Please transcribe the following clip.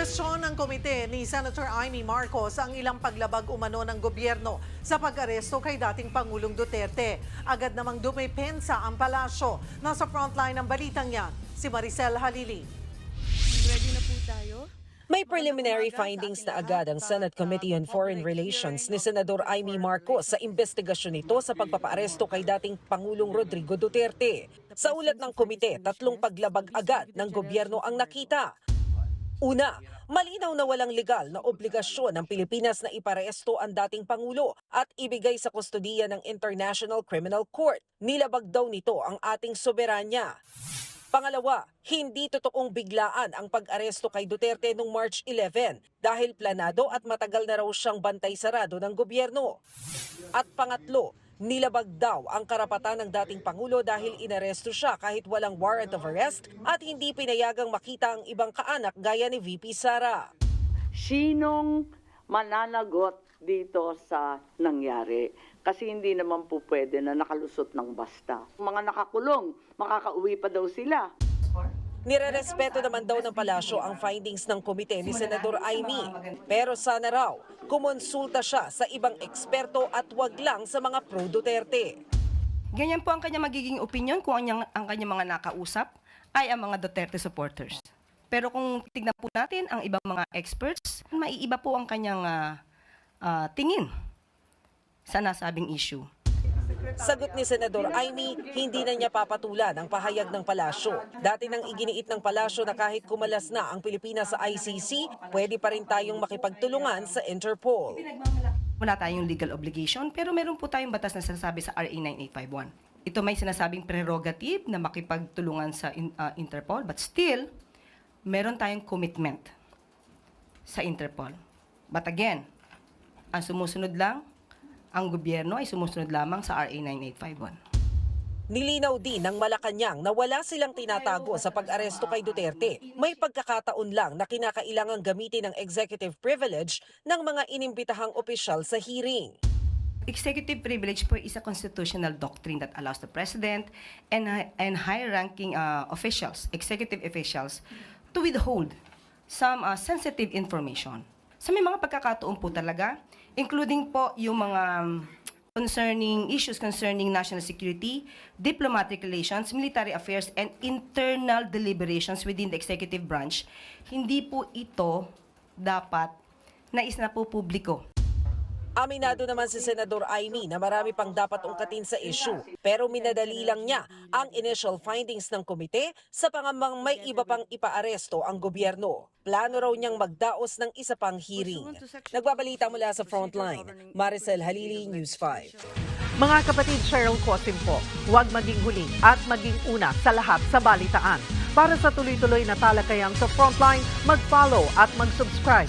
Kinuwestiyon ng komite ni Senator Amy Marcos ang ilang paglabag umano ng gobyerno sa pag-aresto kay dating Pangulong Duterte. Agad namang dumipensa ang palasyo. Nasa frontline ng balitang yan, si Maricel Halili. Ready na po tayo? May preliminary findings na agad ang Senate Committee on Foreign Relations ni Senador Amy Marcos sa investigasyon nito sa pagpapaaresto kay dating Pangulong Rodrigo Duterte. Sa ulat ng komite, tatlong paglabag agad ng gobyerno ang nakita. Una, malinaw na walang legal na obligasyon ng Pilipinas na iparesto ang dating Pangulo at ibigay sa kustodiya ng International Criminal Court. Nilabag daw nito ang ating soberanya. Pangalawa, hindi totoong biglaan ang pag-aresto kay Duterte noong March 11 dahil planado at matagal na raw siyang bantay sarado ng gobyerno. At pangatlo, nilabag daw ang karapatan ng dating Pangulo dahil inaresto siya kahit walang warrant of arrest at hindi pinayagang makita ang ibang kaanak gaya ni VP Sara. sinong mananagot dito sa nangyari. Kasi hindi naman po pwede na nakalusot ng basta. Mga nakakulong, makakauwi pa daw sila. Nirerespeto naman daw ng palasyo ang findings ng komite ni Senador Aimee. Pero sana raw, kumonsulta siya sa ibang eksperto at wag lang sa mga pro-Duterte. Ganyan po ang kanya magiging opinion kung ang, ang kanya mga nakausap ay ang mga Duterte supporters. Pero kung tignan po natin ang ibang mga experts, maiiba po ang kanyang ah, ah, tingin sa nasabing issue. Sagot ni Senador Aimee, hindi na niya papatulan ang pahayag ng palasyo. Dati nang iginiit ng palasyo na kahit kumalas na ang Pilipinas sa ICC, pwede pa rin tayong makipagtulungan sa Interpol. Wala tayong legal obligation, pero meron po tayong batas na sinasabi sa RA 9851. Ito may sinasabing prerogative na makipagtulungan sa ah, Interpol, but still, meron tayong commitment sa Interpol. But again, ang sumusunod lang, ang gobyerno ay sumusunod lamang sa RA 9851. Nilinaw din ng Malacanang na wala silang tinatago sa pag-aresto kay Duterte. May pagkakataon lang na kinakailangang gamitin ng executive privilege ng mga inimbitahang opisyal sa hearing. Executive privilege po is a constitutional doctrine that allows the president and, and high-ranking uh, officials, executive officials, to withhold some uh, sensitive information. Sa may mga pagkakataon po talaga, including po yung mga um, concerning issues concerning national security, diplomatic relations, military affairs, and internal deliberations within the executive branch, hindi po ito dapat nais na po publiko. Aminado naman si Senador Aimee na marami pang dapat ungkatin sa issue pero minadali lang niya ang initial findings ng komite sa pangamang may iba pang ipaaresto ang gobyerno. Plano raw niyang magdaos ng isa pang hearing. Nagbabalita mula sa Frontline, Maricel Halili, News 5. Mga kapatid Cheryl Cosim po, huwag maging huli at maging una sa lahat sa balitaan. Para sa tuloy-tuloy na talakayan sa Frontline, mag-follow at mag-subscribe